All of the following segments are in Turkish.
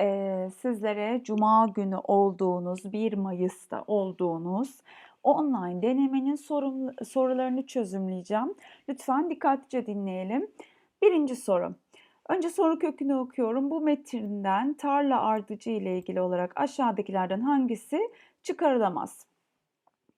eee, sizlere cuma günü olduğunuz, 1 Mayıs'ta olduğunuz online denemenin sorum sorularını çözümleyeceğim. Lütfen dikkatlice dinleyelim. 1. soru. Önce soru kökünü okuyorum. Bu metinden tarla ardıcı ile ilgili olarak aşağıdakilerden hangisi çıkarılamaz?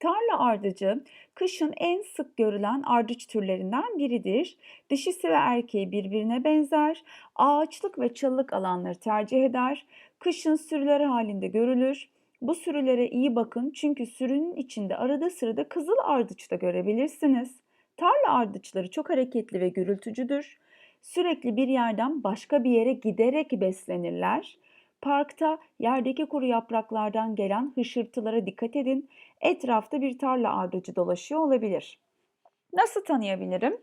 Tarla ardıcı kışın en sık görülen ardıç türlerinden biridir. Dişisi ve erkeği birbirine benzer. Ağaçlık ve çalılık alanları tercih eder. Kışın sürüler halinde görülür. Bu sürülere iyi bakın çünkü sürünün içinde arada sırada kızıl ardıç da görebilirsiniz. Tarla ardıçları çok hareketli ve gürültücüdür. Sürekli bir yerden başka bir yere giderek beslenirler. Parkta yerdeki kuru yapraklardan gelen hışırtılara dikkat edin. Etrafta bir tarla ardıcı dolaşıyor olabilir. Nasıl tanıyabilirim?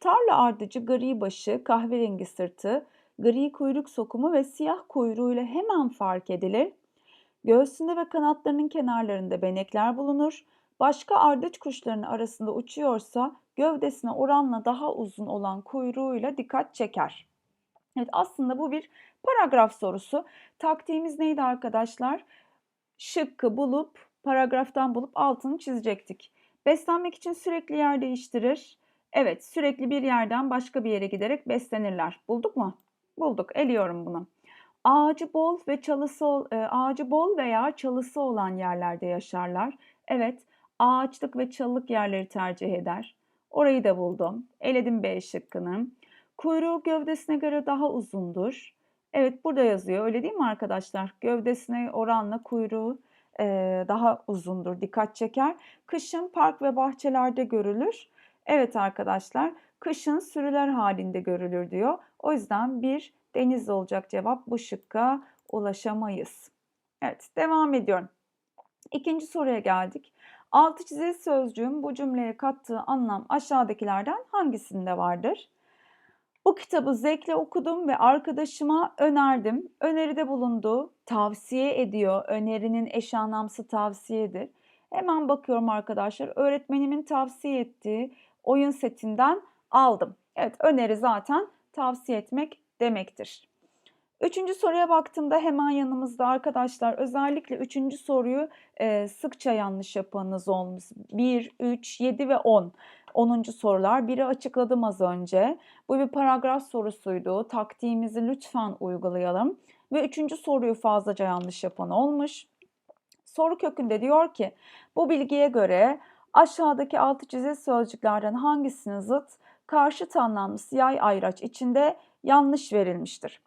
Tarla ardıcı gri başı, kahverengi sırtı, gri kuyruk sokumu ve siyah kuyruğuyla hemen fark edilir. Göğsünde ve kanatlarının kenarlarında benekler bulunur. Başka ardıç kuşlarının arasında uçuyorsa gövdesine oranla daha uzun olan kuyruğuyla dikkat çeker. Evet aslında bu bir paragraf sorusu. Taktiğimiz neydi arkadaşlar? Şıkkı bulup paragraftan bulup altını çizecektik. Beslenmek için sürekli yer değiştirir. Evet sürekli bir yerden başka bir yere giderek beslenirler. Bulduk mu? Bulduk. Eliyorum bunu. Ağacı bol ve çalısı e, ağacı bol veya çalısı olan yerlerde yaşarlar. Evet, ağaçlık ve çalılık yerleri tercih eder. Orayı da buldum. Eledim B şıkkını. Kuyruğu gövdesine göre daha uzundur. Evet burada yazıyor öyle değil mi arkadaşlar? Gövdesine oranla kuyruğu e, daha uzundur, dikkat çeker. Kışın park ve bahçelerde görülür. Evet arkadaşlar kışın sürüler halinde görülür diyor. O yüzden bir deniz olacak cevap bu şıkka ulaşamayız. Evet devam ediyorum. İkinci soruya geldik. Altı çizili sözcüğün bu cümleye kattığı anlam aşağıdakilerden hangisinde vardır? Bu kitabı zevkle okudum ve arkadaşıma önerdim. Öneride bulundu, tavsiye ediyor. Önerinin eş anlamsı tavsiyedir. Hemen bakıyorum arkadaşlar. Öğretmenimin tavsiye ettiği oyun setinden aldım. Evet öneri zaten tavsiye etmek demektir. Üçüncü soruya baktığımda hemen yanımızda arkadaşlar özellikle üçüncü soruyu e, sıkça yanlış yapanınız olmuş. 1, 3, 7 ve 10. 10. sorular. Biri açıkladım az önce. Bu bir paragraf sorusuydu. Taktiğimizi lütfen uygulayalım. Ve üçüncü soruyu fazlaca yanlış yapan olmuş. Soru kökünde diyor ki bu bilgiye göre aşağıdaki altı çizili sözcüklerden hangisinin zıt karşıt anlamlısı yay ayraç içinde yanlış verilmiştir.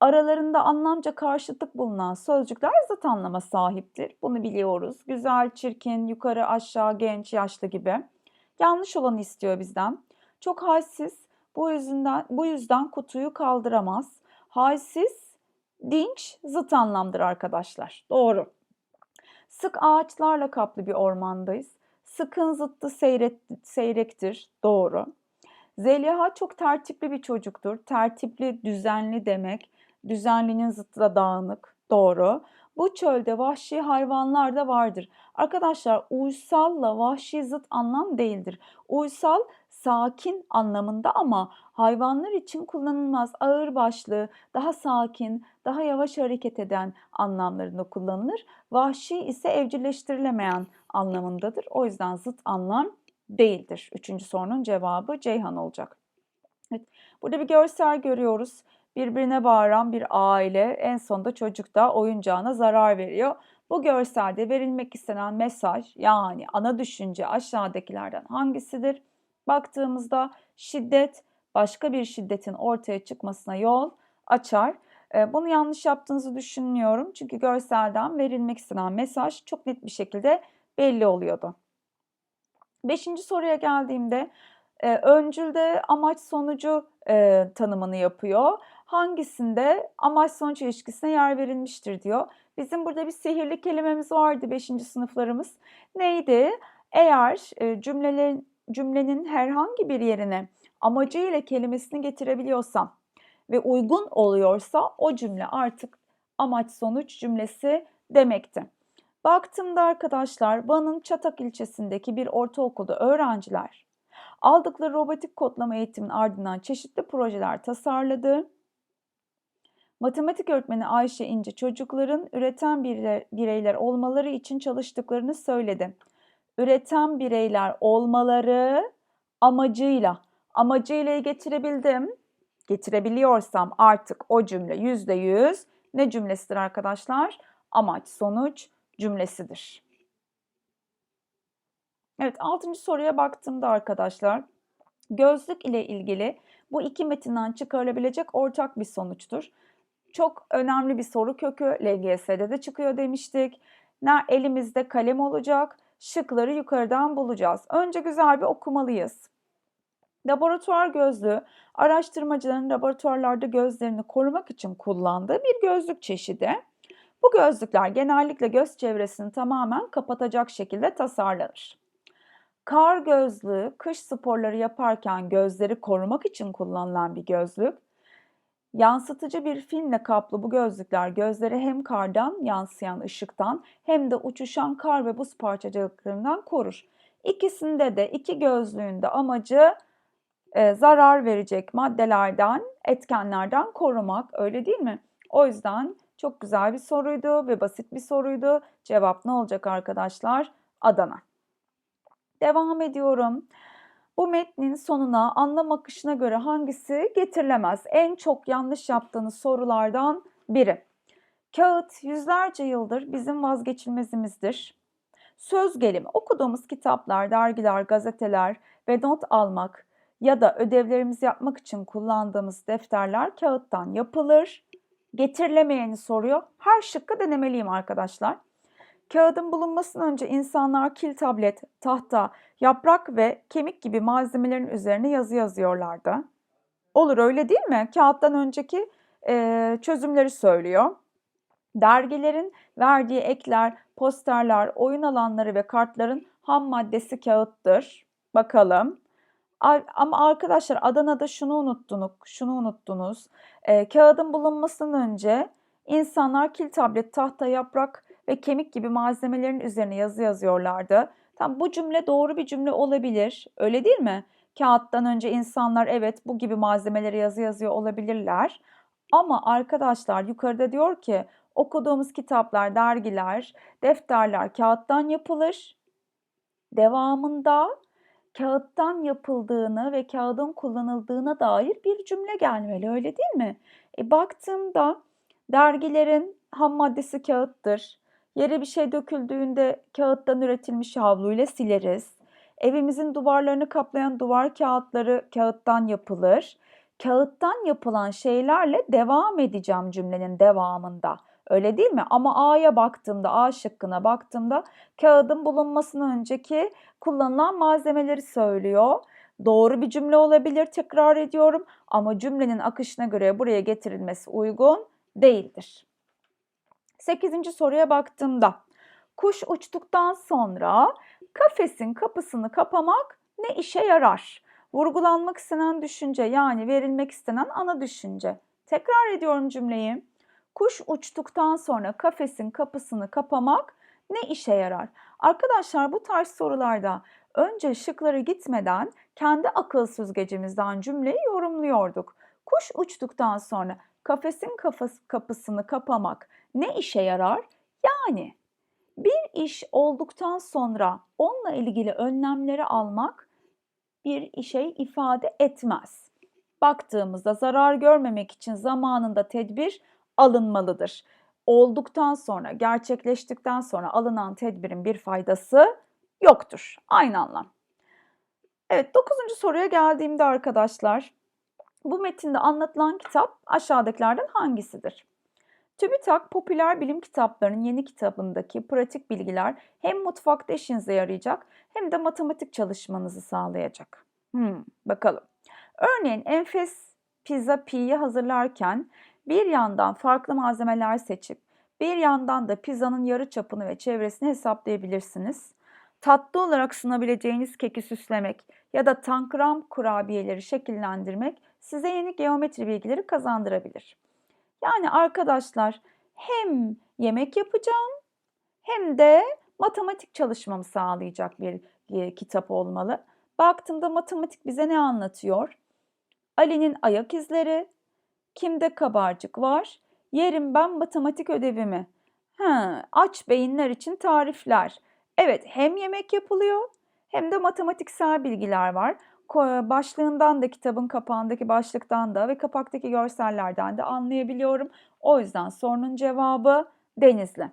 Aralarında anlamca karşıtlık bulunan sözcükler zıt anlama sahiptir. Bunu biliyoruz. Güzel, çirkin, yukarı, aşağı, genç, yaşlı gibi. Yanlış olanı istiyor bizden. Çok halsiz. Bu yüzden bu yüzden kutuyu kaldıramaz. Halsiz, dinç zıt anlamdır arkadaşlar. Doğru. Sık ağaçlarla kaplı bir ormandayız. Sıkın zıttı seyret, seyrektir. Doğru. Zeliha çok tertipli bir çocuktur. Tertipli, düzenli demek. Düzenlinin zıttı da dağınık. Doğru. Bu çölde vahşi hayvanlar da vardır. Arkadaşlar uysalla vahşi zıt anlam değildir. Uysal sakin anlamında ama hayvanlar için kullanılmaz. Ağır başlı, daha sakin, daha yavaş hareket eden anlamlarında kullanılır. Vahşi ise evcilleştirilemeyen anlamındadır. O yüzden zıt anlam değildir. Üçüncü sorunun cevabı Ceyhan olacak. Evet, burada bir görsel görüyoruz birbirine bağıran bir aile en sonunda çocuk da oyuncağına zarar veriyor. Bu görselde verilmek istenen mesaj yani ana düşünce aşağıdakilerden hangisidir? Baktığımızda şiddet başka bir şiddetin ortaya çıkmasına yol açar. Ee, bunu yanlış yaptığınızı düşünmüyorum. Çünkü görselden verilmek istenen mesaj çok net bir şekilde belli oluyordu. Beşinci soruya geldiğimde e, öncülde amaç sonucu e, tanımını yapıyor hangisinde amaç sonuç ilişkisine yer verilmiştir diyor. Bizim burada bir sihirli kelimemiz vardı 5. sınıflarımız. Neydi? Eğer e, cümlelerin, cümlenin herhangi bir yerine amacıyla kelimesini getirebiliyorsam ve uygun oluyorsa o cümle artık amaç sonuç cümlesi demekti. Baktığımda arkadaşlar Van'ın Çatak ilçesindeki bir ortaokulda öğrenciler aldıkları robotik kodlama eğitimin ardından çeşitli projeler tasarladı Matematik öğretmeni Ayşe İnce çocukların üreten bireyler, olmaları için çalıştıklarını söyledi. Üreten bireyler olmaları amacıyla, amacıyla getirebildim. Getirebiliyorsam artık o cümle yüzde yüz ne cümlesidir arkadaşlar? Amaç sonuç cümlesidir. Evet, altıncı soruya baktığımda arkadaşlar, gözlük ile ilgili bu iki metinden çıkarılabilecek ortak bir sonuçtur. Çok önemli bir soru kökü LGS'de de çıkıyor demiştik. Ne elimizde kalem olacak, şıkları yukarıdan bulacağız. Önce güzel bir okumalıyız. Laboratuvar gözlüğü, araştırmacıların laboratuvarlarda gözlerini korumak için kullandığı bir gözlük çeşidi. Bu gözlükler genellikle göz çevresini tamamen kapatacak şekilde tasarlanır. Kar gözlüğü kış sporları yaparken gözleri korumak için kullanılan bir gözlük. Yansıtıcı bir filmle kaplı bu gözlükler gözleri hem kardan yansıyan ışıktan hem de uçuşan kar ve buz parçacıklarından korur. İkisinde de iki gözlüğün de amacı e, zarar verecek maddelerden, etkenlerden korumak öyle değil mi? O yüzden çok güzel bir soruydu ve basit bir soruydu. Cevap ne olacak arkadaşlar? Adana. Devam ediyorum. Bu metnin sonuna anlam akışına göre hangisi getirilemez? En çok yanlış yaptığınız sorulardan biri. Kağıt yüzlerce yıldır bizim vazgeçilmezimizdir. Söz gelimi okuduğumuz kitaplar, dergiler, gazeteler ve not almak ya da ödevlerimizi yapmak için kullandığımız defterler kağıttan yapılır. Getirilemeyeni soruyor. Her şıkkı denemeliyim arkadaşlar. Kağıdın bulunmasından önce insanlar kil tablet, tahta, yaprak ve kemik gibi malzemelerin üzerine yazı yazıyorlardı. Olur öyle değil mi? Kağıttan önceki e, çözümleri söylüyor. Dergilerin verdiği ekler, posterler, oyun alanları ve kartların ham maddesi kağıttır. Bakalım. Ama arkadaşlar Adana'da şunu unuttunuz, şunu unuttunuz. E, kağıdın bulunmasından önce insanlar kil tablet, tahta, yaprak ve kemik gibi malzemelerin üzerine yazı yazıyorlardı. Tam bu cümle doğru bir cümle olabilir. Öyle değil mi? Kağıttan önce insanlar evet bu gibi malzemeleri yazı yazıyor olabilirler. Ama arkadaşlar yukarıda diyor ki okuduğumuz kitaplar, dergiler, defterler kağıttan yapılır. Devamında kağıttan yapıldığını ve kağıdın kullanıldığına dair bir cümle gelmeli öyle değil mi? E, baktığımda dergilerin ham maddesi kağıttır. Yere bir şey döküldüğünde kağıttan üretilmiş havluyla sileriz. Evimizin duvarlarını kaplayan duvar kağıtları kağıttan yapılır. Kağıttan yapılan şeylerle devam edeceğim cümlenin devamında. Öyle değil mi? Ama A'ya baktığımda, A şıkkına baktığımda kağıdın bulunmasından önceki kullanılan malzemeleri söylüyor. Doğru bir cümle olabilir tekrar ediyorum ama cümlenin akışına göre buraya getirilmesi uygun değildir. 8. soruya baktığımda kuş uçtuktan sonra kafesin kapısını kapamak ne işe yarar? Vurgulanmak istenen düşünce yani verilmek istenen ana düşünce. Tekrar ediyorum cümleyi. Kuş uçtuktan sonra kafesin kapısını kapamak ne işe yarar? Arkadaşlar bu tarz sorularda önce şıkları gitmeden kendi akıl süzgecimizden cümleyi yorumluyorduk. Kuş uçtuktan sonra kafesin kafası, kapısını kapamak ne işe yarar? Yani bir iş olduktan sonra onunla ilgili önlemleri almak bir işe ifade etmez. Baktığımızda zarar görmemek için zamanında tedbir alınmalıdır. Olduktan sonra, gerçekleştikten sonra alınan tedbirin bir faydası yoktur. Aynı anlam. Evet, dokuzuncu soruya geldiğimde arkadaşlar, bu metinde anlatılan kitap aşağıdakilerden hangisidir? TÜBİTAK popüler bilim kitaplarının yeni kitabındaki pratik bilgiler hem mutfakta işinize yarayacak hem de matematik çalışmanızı sağlayacak. Hmm, bakalım. Örneğin enfes pizza pi'yi hazırlarken bir yandan farklı malzemeler seçip bir yandan da pizzanın yarı çapını ve çevresini hesaplayabilirsiniz. Tatlı olarak sunabileceğiniz keki süslemek ya da tankram kurabiyeleri şekillendirmek size yeni geometri bilgileri kazandırabilir. Yani arkadaşlar hem yemek yapacağım hem de matematik çalışmamı sağlayacak bir, bir kitap olmalı. Baktığımda matematik bize ne anlatıyor? Ali'nin ayak izleri, kimde kabarcık var, Yerim ben matematik ödevimi. Ha, aç beyinler için tarifler. Evet, hem yemek yapılıyor hem de matematiksel bilgiler var. Ko- Başlığından da kitabın kapağındaki başlıktan da ve kapaktaki görsellerden de anlayabiliyorum. O yüzden sorunun cevabı Denizli.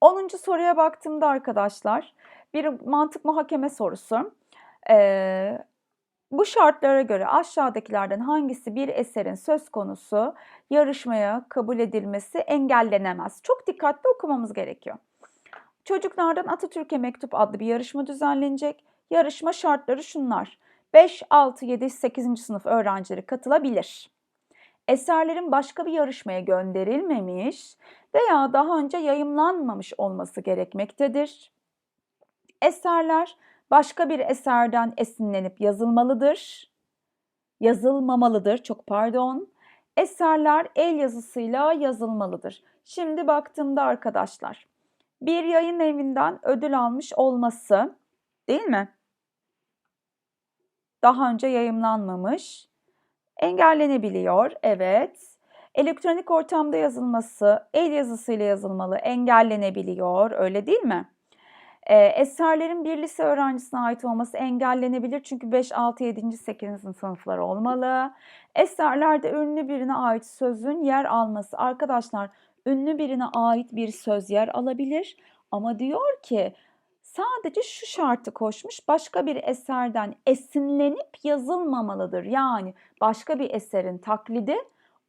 10. soruya baktığımda arkadaşlar bir mantık muhakeme sorusu. Ee, bu şartlara göre aşağıdakilerden hangisi bir eserin söz konusu yarışmaya kabul edilmesi engellenemez? Çok dikkatli okumamız gerekiyor. Çocuklardan Atatürk'e Mektup adlı bir yarışma düzenlenecek. Yarışma şartları şunlar. 5, 6, 7, 8. sınıf öğrencileri katılabilir. Eserlerin başka bir yarışmaya gönderilmemiş veya daha önce yayımlanmamış olması gerekmektedir. Eserler başka bir eserden esinlenip yazılmalıdır. Yazılmamalıdır, çok pardon. Eserler el yazısıyla yazılmalıdır. Şimdi baktığımda arkadaşlar, bir yayın evinden ödül almış olması, değil mi? Daha önce yayımlanmamış, engellenebiliyor, evet. Elektronik ortamda yazılması, el yazısıyla yazılmalı, engellenebiliyor, öyle değil mi? Ee, eserlerin bir lise öğrencisine ait olması engellenebilir çünkü 5, 6, 7. 8. sınıflar olmalı. Eserlerde ünlü birine ait sözün yer alması. Arkadaşlar ünlü birine ait bir söz yer alabilir ama diyor ki sadece şu şartı koşmuş başka bir eserden esinlenip yazılmamalıdır. Yani başka bir eserin taklidi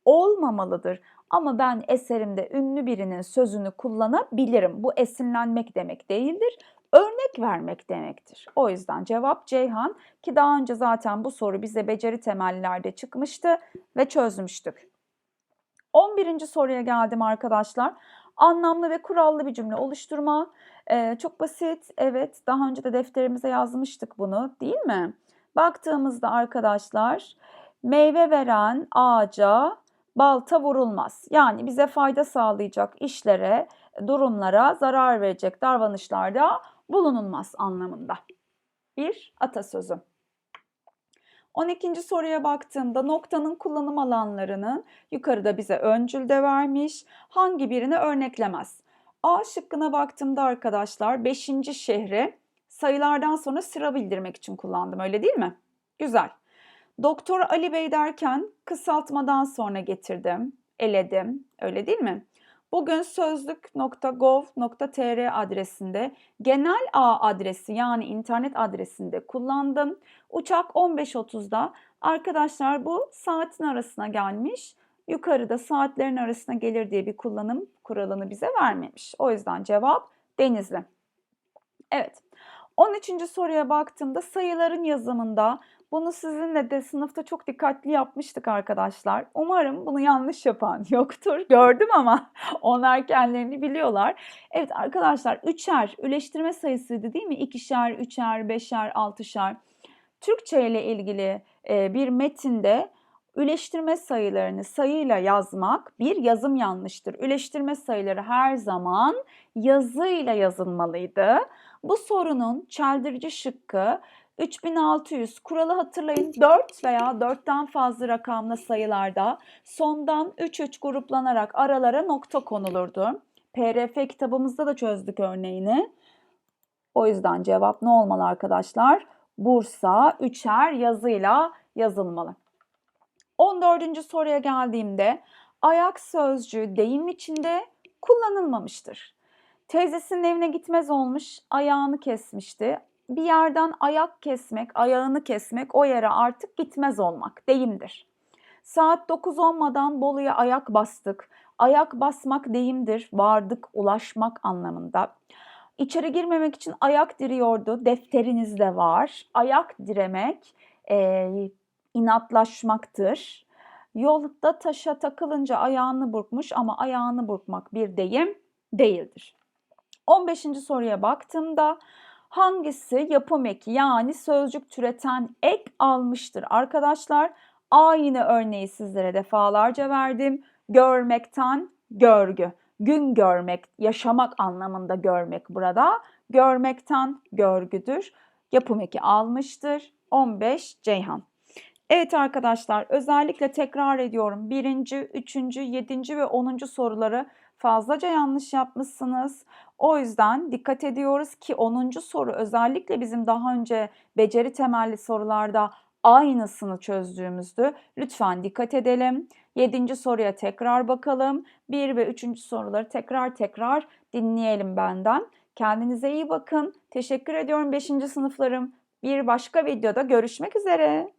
olmamalıdır. Ama ben eserimde ünlü birinin sözünü kullanabilirim. Bu esinlenmek demek değildir. Örnek vermek demektir. O yüzden cevap Ceyhan ki daha önce zaten bu soru bize beceri temellerde çıkmıştı ve çözmüştük. 11. soruya geldim arkadaşlar. Anlamlı ve kurallı bir cümle oluşturma. Ee, çok basit. Evet, daha önce de defterimize yazmıştık bunu, değil mi? Baktığımızda arkadaşlar, meyve veren ağaca balta vurulmaz. Yani bize fayda sağlayacak işlere, durumlara zarar verecek davranışlarda bulunulmaz anlamında. Bir atasözü. 12. soruya baktığımda noktanın kullanım alanlarının yukarıda bize öncülde vermiş. Hangi birini örneklemez? A şıkkına baktığımda arkadaşlar 5. şehri sayılardan sonra sıra bildirmek için kullandım öyle değil mi? Güzel. Doktor Ali Bey derken kısaltmadan sonra getirdim, eledim. Öyle değil mi? Bugün sözlük.gov.tr adresinde genel ağ adresi yani internet adresinde kullandım. Uçak 15.30'da arkadaşlar bu saatin arasına gelmiş. Yukarıda saatlerin arasına gelir diye bir kullanım kuralını bize vermemiş. O yüzden cevap Denizli. Evet. 13. soruya baktığımda sayıların yazımında bunu sizinle de sınıfta çok dikkatli yapmıştık arkadaşlar. Umarım bunu yanlış yapan yoktur. Gördüm ama onlar kendilerini biliyorlar. Evet arkadaşlar üçer üleştirme sayısıydı değil mi? İkişer, üçer, beşer, altışar. Türkçe ile ilgili bir metinde üleştirme sayılarını sayıyla yazmak bir yazım yanlıştır. Üleştirme sayıları her zaman yazıyla yazılmalıydı. Bu sorunun çeldirici şıkkı 3600 kuralı hatırlayın 4 veya 4'ten fazla rakamlı sayılarda sondan 3 3 gruplanarak aralara nokta konulurdu. PRF kitabımızda da çözdük örneğini. O yüzden cevap ne olmalı arkadaşlar? Bursa üçer yazıyla yazılmalı. 14. soruya geldiğimde ayak sözcüğü deyim içinde kullanılmamıştır. Teyzesinin evine gitmez olmuş, ayağını kesmişti bir yerden ayak kesmek, ayağını kesmek o yere artık gitmez olmak deyimdir. Saat 9 olmadan Bolu'ya ayak bastık. Ayak basmak deyimdir, vardık, ulaşmak anlamında. İçeri girmemek için ayak diriyordu, defterinizde var. Ayak diremek e, inatlaşmaktır. Yolda taşa takılınca ayağını burkmuş ama ayağını burkmak bir deyim değildir. 15. soruya baktığımda hangisi yapım eki yani sözcük türeten ek almıştır arkadaşlar? Aynı örneği sizlere defalarca verdim. Görmekten görgü. Gün görmek, yaşamak anlamında görmek burada. Görmekten görgüdür. Yapım eki almıştır. 15 Ceyhan. Evet arkadaşlar, özellikle tekrar ediyorum. Birinci, üçüncü, yedinci ve onuncu soruları fazlaca yanlış yapmışsınız. O yüzden dikkat ediyoruz ki 10. soru özellikle bizim daha önce beceri temelli sorularda aynısını çözdüğümüzdü. Lütfen dikkat edelim. 7. soruya tekrar bakalım. 1 ve 3. soruları tekrar tekrar dinleyelim benden. Kendinize iyi bakın. Teşekkür ediyorum 5. sınıflarım. Bir başka videoda görüşmek üzere.